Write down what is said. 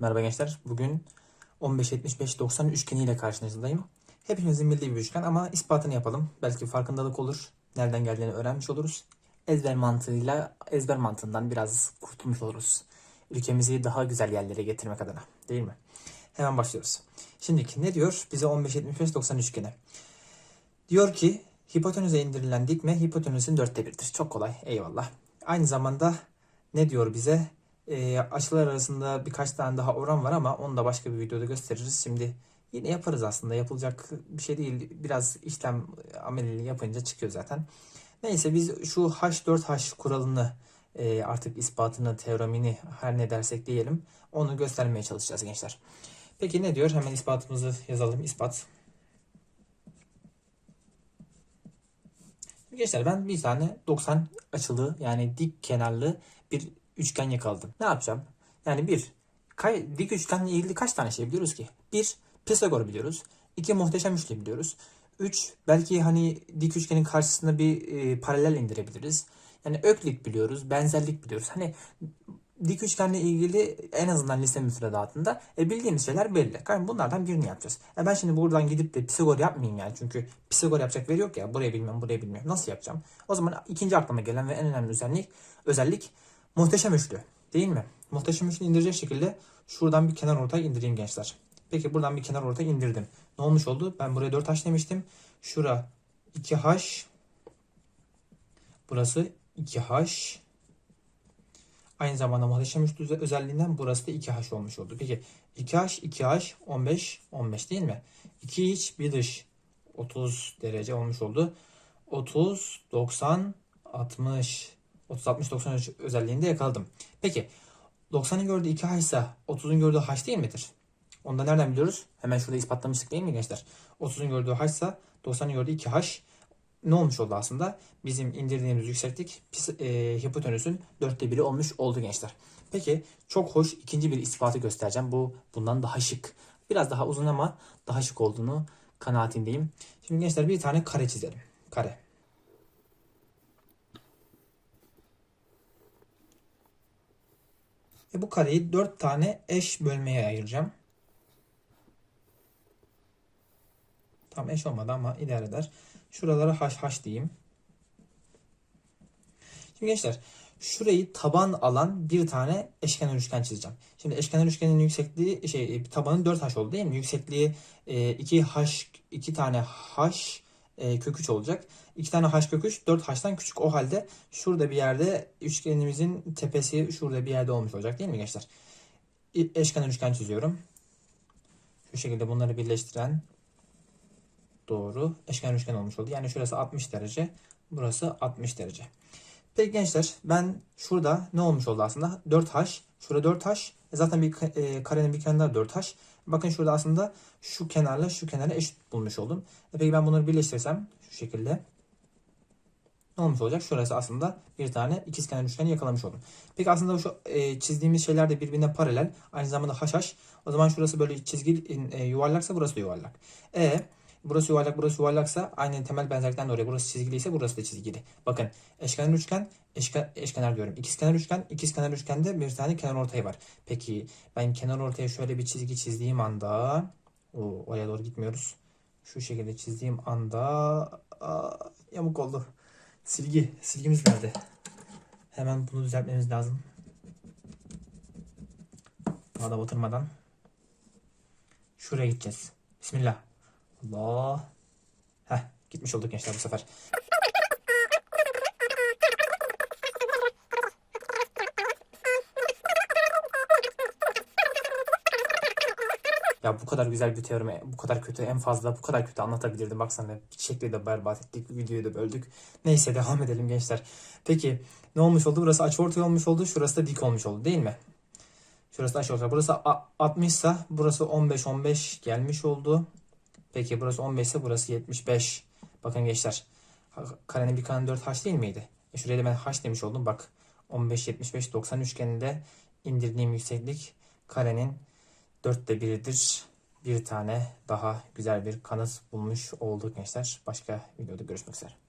Merhaba gençler. Bugün 15-75-90 üçgeniyle karşınızdayım. Hepimizin bildiği bir üçgen ama ispatını yapalım. Belki farkındalık olur. Nereden geldiğini öğrenmiş oluruz. Ezber mantığıyla, ezber mantığından biraz kurtulmuş oluruz. Ülkemizi daha güzel yerlere getirmek adına. Değil mi? Hemen başlıyoruz. Şimdiki ne diyor? Bize 15-75-90 üçgeni. Diyor ki hipotenüze indirilen dikme hipotenüsün dörtte biridir. Çok kolay. Eyvallah. Aynı zamanda ne diyor bize? Ee, açılar arasında birkaç tane daha oran var ama onu da başka bir videoda gösteririz. Şimdi yine yaparız aslında. Yapılacak bir şey değil. Biraz işlem ameliyeli yapınca çıkıyor zaten. Neyse biz şu H4H kuralını e, artık ispatını, teoremini her ne dersek diyelim onu göstermeye çalışacağız gençler. Peki ne diyor? Hemen ispatımızı yazalım. İspat. Gençler ben bir tane 90 açılı yani dik kenarlı bir üçgen yakaladım. Ne yapacağım? Yani bir kay, dik üçgenle ilgili kaç tane şey biliyoruz ki? Bir Pisagor biliyoruz. İki muhteşem üçlü biliyoruz. Üç belki hani dik üçgenin karşısında bir e, paralel indirebiliriz. Yani öklit biliyoruz, benzerlik biliyoruz. Hani dik üçgenle ilgili en azından lise müfredatında e, bildiğimiz şeyler belli. Yani bunlardan birini yapacağız. E ben şimdi buradan gidip de Pisagor yapmayayım yani. Çünkü Pisagor yapacak veri yok ya. Burayı bilmem, burayı bilmiyorum. Nasıl yapacağım? O zaman ikinci aklıma gelen ve en önemli özellik, özellik muhteşem üçlü. Değil mi? Muhteşem üçlü indirecek şekilde şuradan bir kenar ortay indireyim gençler. Peki buradan bir kenar ortay indirdim. Ne olmuş oldu? Ben buraya 4H demiştim. Şura 2H. Burası 2H. Aynı zamanda muhteşem üçlü özelliğinden burası da 2H olmuş oldu. Peki 2H, 2H, 15, 15 değil mi? 2 iç, bir dış. 30 derece olmuş oldu. 30, 90, 60. 30, 60, 90 özelliğini de yakaladım. Peki 90'ın gördüğü 2H ise 30'un gördüğü H değil midir? Onu da nereden biliyoruz? Hemen şurada ispatlamıştık değil mi gençler? 30'un gördüğü H ise 90'ın gördüğü 2H ne olmuş oldu aslında? Bizim indirdiğimiz yükseklik e, hipotenüsün dörtte biri olmuş oldu gençler. Peki çok hoş ikinci bir ispatı göstereceğim. Bu bundan daha şık. Biraz daha uzun ama daha şık olduğunu kanaatindeyim. Şimdi gençler bir tane kare çizelim. Kare. E bu kareyi dört tane eş bölmeye ayıracağım. Tam eş olmadı ama idare eder. Şuralara haş haş diyeyim. Şimdi gençler şurayı taban alan bir tane eşkenar üçgen çizeceğim. Şimdi eşkenar üçgenin yüksekliği şey tabanı 4h oldu değil mi? Yüksekliği 2h 2 tane h e, kök 3 olacak. 2 tane h kök 3 4h'tan küçük. O halde şurada bir yerde üçgenimizin tepesi şurada bir yerde olmuş olacak değil mi gençler? Eşkenar üçgen çiziyorum. Şu şekilde bunları birleştiren doğru eşkenar üçgen olmuş oldu. Yani şurası 60 derece, burası 60 derece. Peki gençler ben şurada ne olmuş oldu aslında? 4h, şurada 4h. E zaten bir e, karenin bir kenarı 4h. Bakın şurada aslında şu kenarla şu kenarı eşit bulmuş oldum. E peki ben bunları birleştirsem şu şekilde ne olmuş olacak? Şurası aslında bir tane ikizkenar üçgeni yakalamış oldum. Peki aslında şu e, çizdiğimiz şeyler de birbirine paralel. Aynı zamanda haş haş. O zaman şurası böyle çizgi e, yuvarlaksa burası da yuvarlak. E Burası yuvarlak, burası yuvarlaksa aynı temel benzerlikten dolayı burası çizgili ise burası da çizgili. Bakın eşkenar üçgen, eşke, eşkenar diyorum. İkizkenar üçgen, ikizkenar üçgende bir tane kenar ortay var. Peki ben kenar ortaya şöyle bir çizgi çizdiğim anda o oraya doğru gitmiyoruz. Şu şekilde çizdiğim anda aa, yamuk oldu. Silgi, silgimiz nerede? Hemen bunu düzeltmemiz lazım. Daha da batırmadan. Şuraya gideceğiz. Bismillah. Allah. Heh, gitmiş olduk gençler bu sefer. Ya bu kadar güzel bir teoremi, bu kadar kötü en fazla bu kadar kötü anlatabilirdim. Baksana şekli de berbat ettik, videoyu da böldük. Neyse devam edelim gençler. Peki ne olmuş oldu? Burası açıortay olmuş oldu, şurası da dik olmuş oldu değil mi? Şurası açıortay. Burası 60 ise burası 15 15 gelmiş oldu. Peki burası 15 ise burası 75. Bakın gençler. Karenin bir kanı 4h değil miydi? E şuraya da ben h demiş oldum. Bak 15, 75, 90 üçgeninde indirdiğim yükseklik karenin 4'te 1'idir. Bir tane daha güzel bir kanıt bulmuş olduk gençler. Başka videoda görüşmek üzere.